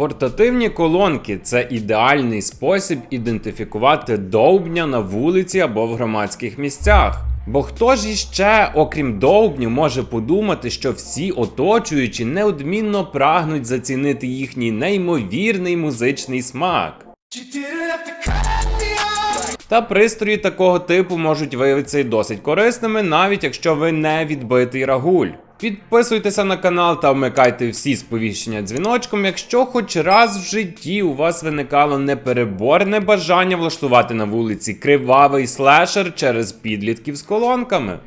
Портативні колонки це ідеальний спосіб ідентифікувати довбня на вулиці або в громадських місцях. Бо хто ж іще, окрім довбню, може подумати, що всі оточуючі неодмінно прагнуть зацінити їхній неймовірний музичний смак. Та пристрої такого типу можуть виявитися і досить корисними, навіть якщо ви не відбитий рагуль. Підписуйтеся на канал та вмикайте всі сповіщення дзвіночком, якщо хоч раз в житті у вас виникало непереборне бажання влаштувати на вулиці кривавий слешер через підлітків з колонками.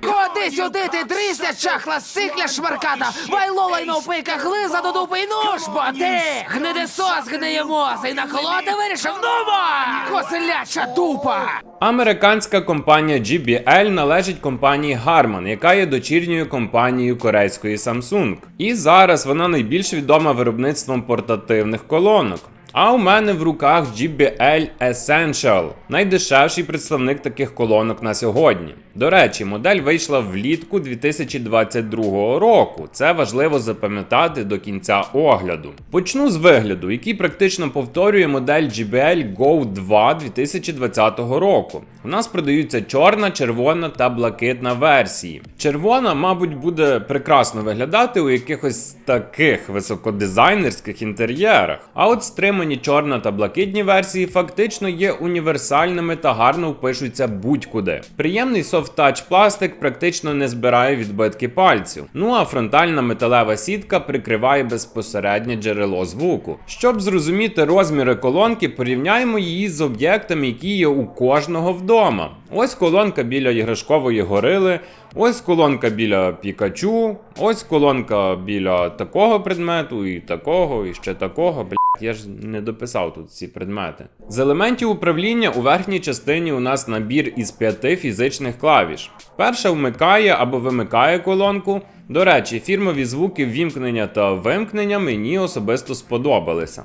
Ходи сюди, ти дрісня чахла, сикля шмарката, вайлола й навпика, глиза до дупи й нуж, бо ти гнидесос гниємоса і наколоти вирішив нумо! Коселяча дупа! Американська компанія GBL належить компанії Harman, яка є дочірньою компанією корейської Samsung. І зараз вона найбільш відома виробництвом портативних колонок. А у мене в руках GBL Essential, найдешевший представник таких колонок на сьогодні. До речі, модель вийшла влітку 2022 року. Це важливо запам'ятати до кінця огляду. Почну з вигляду, який практично повторює модель GBL Go 2 2020 року. У нас продаються чорна, червона та блакитна версії. Червона, мабуть, буде прекрасно виглядати у якихось таких високодизайнерських інтер'єрах. А от стримані чорна та блакитні версії фактично є універсальними та гарно впишуться будь-куди. Приємний софт-тач пластик практично не збирає відбитки пальців. Ну а фронтальна металева сітка прикриває безпосереднє джерело звуку. Щоб зрозуміти розміри колонки, порівняємо її з об'єктами, які є у кожного вдома. Ось колонка біля іграшкової горили, ось колонка біля Пікачу, ось колонка біля такого предмету, і такого, і ще такого. Я ж не дописав тут ці предмети. З елементів управління у верхній частині у нас набір із п'яти фізичних клавіш. Перша вмикає або вимикає колонку. До речі, фірмові звуки ввімкнення та вимкнення мені особисто сподобалися.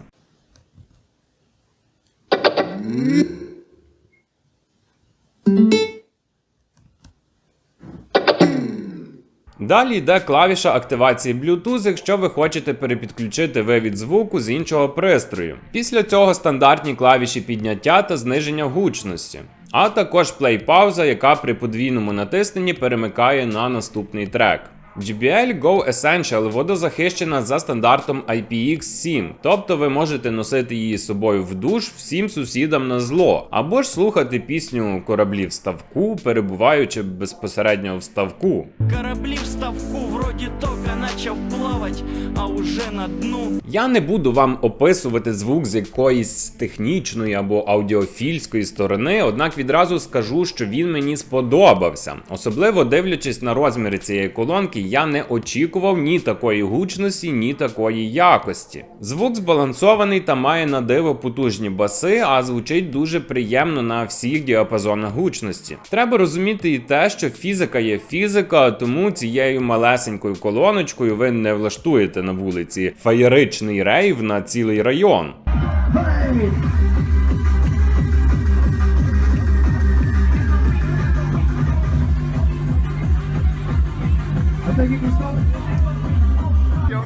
Далі йде клавіша активації Bluetooth, якщо ви хочете перепідключити вивід звуку з іншого пристрою. Після цього стандартні клавіші підняття та зниження гучності. А також плей-пауза, яка при подвійному натисненні перемикає на наступний трек. JBL Go Essential водозахищена за стандартом IPX7, тобто ви можете носити її з собою в душ всім сусідам на зло, або ж слухати пісню кораблі в ставку, перебуваючи безпосередньо в ставку. Кораблі в ставку вроді тока начав плавать, а уже на дну. Я не буду вам описувати звук з якоїсь технічної або аудіофільської сторони, однак відразу скажу, що він мені сподобався. Особливо дивлячись на розміри цієї колонки, я не очікував ні такої гучності, ні такої якості. Звук збалансований та має на диво потужні баси, а звучить дуже приємно на всіх діапазонах гучності. Треба розуміти і те, що фізика є фізика, тому цією малесенькою колоночкою ви не влаштуєте на вулиці феєричний рейв на цілий район.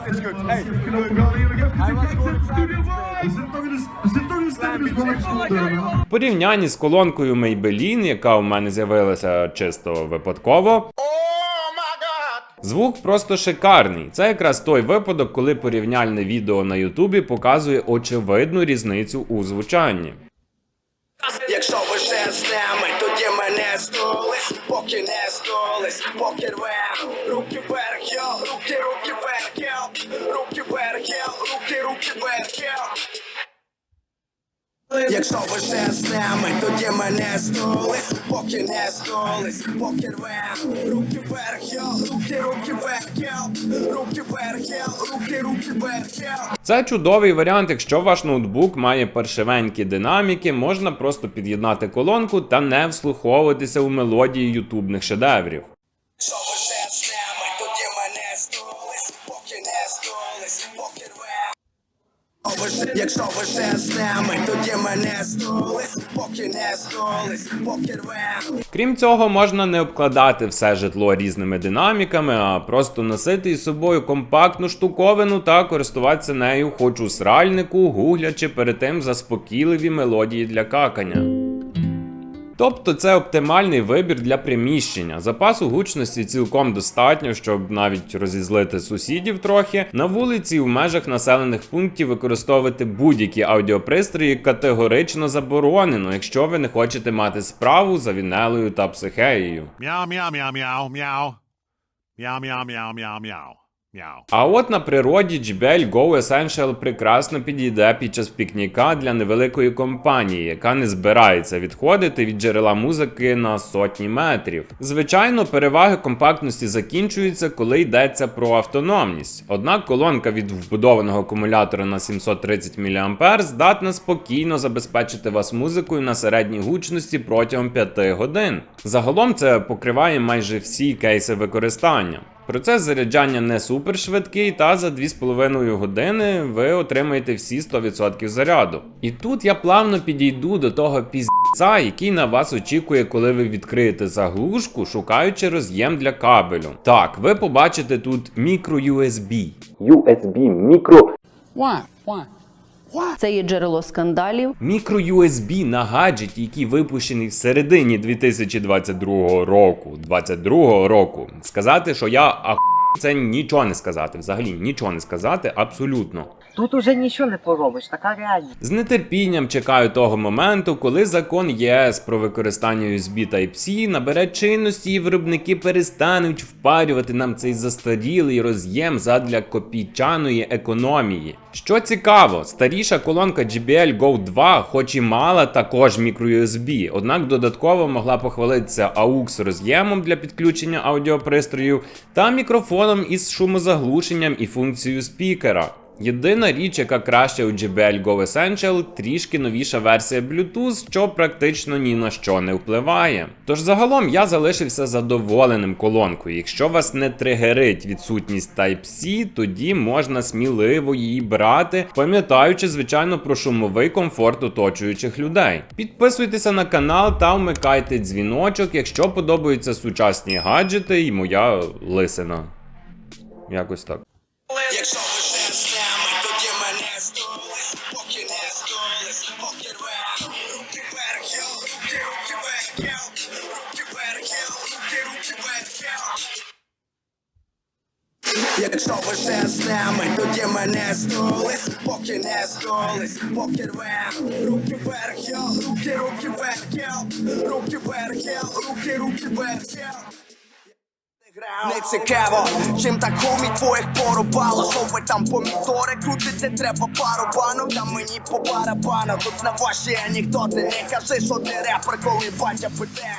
It's good. Hey, toch in de toch in de порівнянні з колонкою Maybelline, яка у мене з'явилася чисто випадково. Звук просто шикарний. Це якраз той випадок, коли порівняльне відео на Ютубі показує очевидну різницю у звучанні. Якщо ви ще з нами, тоді мене здулись, поки не здулись, поки рвем. Вверх, руки, руки вверх. Якщо ви ще з нами, тоді мене здулись, поки не здулись, поки рвем. Руки вверх, йо, руки, руки вверх, йо, руки вверх, йо, руки, руки вверх, йо. Це чудовий варіант, якщо ваш ноутбук має паршивенькі динаміки, можна просто під'єднати колонку та не вслуховуватися у мелодії ютубних шедеврів. Якщо ви Ви Якщо ви з нами, тоді мене стулись, поки не стулись, поки рвем. Крім цього, можна не обкладати все житло різними динаміками, а просто носити із собою компактну штуковину та користуватися нею хоч у сральнику, гуглячи перед тим заспокійливі мелодії для какання. Тобто це оптимальний вибір для приміщення. Запасу гучності цілком достатньо, щоб навіть розізлити сусідів трохи. На вулиці в межах населених пунктів використовувати будь-які аудіопристрої категорично заборонено, якщо ви не хочете мати справу за вінелою та психеєю. Meow, meow, А от на природі JBL Go Essential прекрасно підійде під час пікніка для невеликої компанії, яка не збирається відходити від джерела музики на сотні метрів. Звичайно, переваги компактності закінчуються, коли йдеться про автономність. Однак колонка від вбудованого акумулятора на 730 мА здатна спокійно забезпечити вас музикою на середній гучності протягом 5 годин. Загалом це покриває майже всі кейси використання. Процес заряджання не супер швидкий, та за 2,5 години ви отримаєте всі 100% заряду. І тут я плавно підійду до того піздця, який на вас очікує, коли ви відкриєте заглушку, шукаючи роз'єм для кабелю. Так, ви побачите тут мікро USB. USB мікро Це є джерело скандалів. Мікро USB на гаджеті, який випущений в середині 2022 року. 22 року. Сказати, що я ах... це нічого не сказати. Взагалі нічого не сказати, абсолютно. Тут уже нічого не поробиш, така реальність. З нетерпінням чекаю того моменту, коли закон ЄС про використання USB Type-C набере чинності і виробники перестануть впарювати нам цей застарілий роз'єм задля копійчаної економії. Що цікаво, старіша колонка JBL Go 2, хоч і мала також microUSB, однак додатково могла похвалитися AUX роз'ємом для підключення аудіопристроїв та мікрофоном із шумозаглушенням і функцією спікера. Єдина річ, яка краще у JBL Go Essential, трішки новіша версія Bluetooth, що практично ні на що не впливає. Тож загалом я залишився задоволеним колонкою. Якщо вас не тригерить відсутність Type-C, тоді можна сміливо її брати, пам'ятаючи, звичайно, про шумовий комфорт оточуючих людей. Підписуйтеся на канал та вмикайте дзвіночок, якщо подобаються сучасні гаджети і моя лисина. Якось так. Якщо Якщо ви ще з нами, тоді мене стулись, поки не стулись, поки рвем. Руки вверх, руки, руки вверх, руки вверх, руки, руки вверх. Не цікаво, чим так хомі твоїх порубало. Що ви там помітори крутите, треба пару бану. Та мені по барабану, тут на ваші анекдоти. Не кажи, що ти репер, коли батя питає,